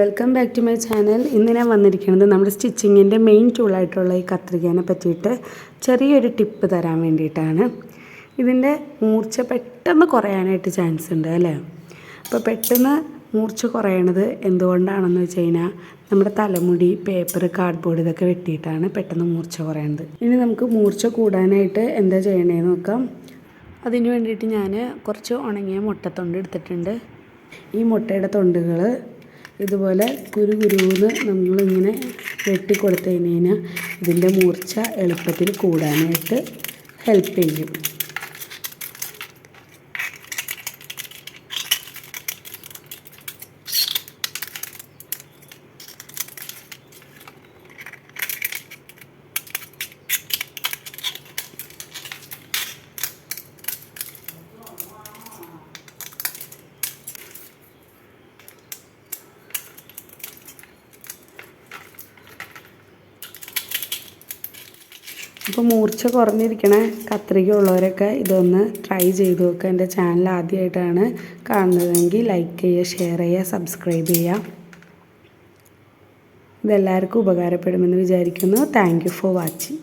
Welcome back to my channel ഇന്ന് ഞാൻ വന്നിരിക്കുന്നത് നമ്മുടെ സ്റ്റിച്ചിങ്ങിന്റെ മെയിൻ ടൂളായിട്ടുള്ള ഈ കത്രികേനെ പറ്റിയിട്ട് ചെറിയൊരു ടിപ്പ് തരാൻ വേണ്ടിയിട്ടാണ്. ഇതിന്റെ മൂർച്ച പെട്ടെന്ന് കുറയാനായിട്ട് ചാൻസ് ഉണ്ട് അല്ലേ? അപ്പോൾ പെട്ടെന്ന് മൂർച്ച കുറയണത് എന്തുകൊണ്ടാണെന്ന് വെച്ച് കഴിഞ്ഞാൽ നമ്മുടെ തലമുടി പേപ്പർ കാർഡ്ബോർഡ് ഇതൊക്കെ വെട്ടിയിട്ടാണ് പെട്ടെന്ന് മൂർച്ച കുറയുന്നത് ഇനി നമുക്ക് മൂർച്ച കൂടാനായിട്ട് എന്താ ചെയ്യണേന്ന് നോക്കാം. അതിന് വേണ്ടിയിട്ട് ഞാൻ കുറച്ച് ഉണങ്ങിയ മുട്ടത്തൊണ്ട് എടുത്തിട്ടുണ്ട്. ഈ മുട്ടയുടെ തൊണ്ടുകൾ ഇതുപോലെ കുരു കുരുന്ന് നമ്മളിങ്ങനെ വെട്ടി കൊടുത്തു കഴിഞ്ഞ് കഴിഞ്ഞാൽ ഇതിന്റെ മൂർച്ച എളുപ്പത്തിൽ കൂടാനായിട്ട് ഹെൽപ്പ് ചെയ്യും. അപ്പോൾ മൂർച്ച കുറഞ്ഞിരിക്കണ കത്രിക ഉള്ളവരൊക്കെ ഇതൊന്ന് ട്രൈ ചെയ്ത് നോക്കുക എന്റെ ചാനൽ ആദ്യമായിട്ടാണ് കാണുന്നതെങ്കിൽ ലൈക്ക് ചെയ്യുക ഷെയർ ചെയ്യുക സബ്സ്ക്രൈബ് ചെയ്യുക. ഇതെല്ലാവർക്കും ഉപകാരപ്പെടുമെന്ന് വിചാരിക്കുന്നു. Thank for watching